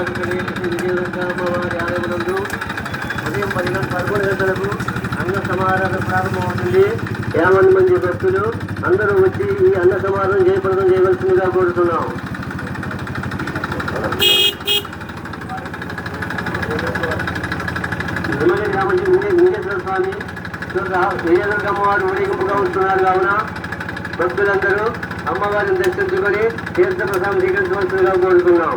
అమ్మవారి ఆలయమునందు ఉదయం పది గంటల పదకొండు గంటలకు అన్న సమారాధన ప్రారంభమవుతుంది. యాభై మంది భక్తులు అందరూ వచ్చి ఈ అన్న సమారాధన జయప్రదం చేయవలసిందిగా కోరుతున్నాం. ఎమ్మెల్యే కాబట్టి వెంకటేశ్వర స్వామి విజయదుర్గ ఊరేగింపుగా ఉంటున్నారు కావున భక్తులందరూ అమ్మవారిని దర్శించుకొని తీర్థ ప్రసాదం స్వీకరించవలసిందిగా కోరుతున్నాం.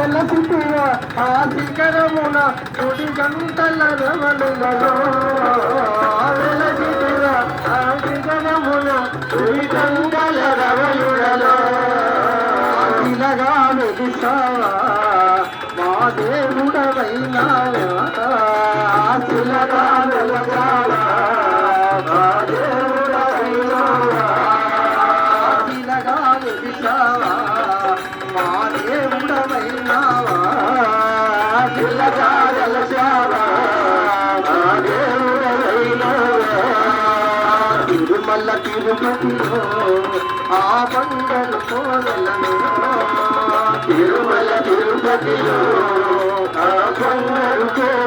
తిరుపతిలో ఆ ఆ శిఖరమున గుడి గంటల రవలులలో ఆ శిఖరమున గంటల రవలులలో మా దేవుడవైనావా. తిరుమల తిరుపతిలో ఆ బండలు కోరలను తిరుమల తిరుపతిలో ఆ బండలు కోనలను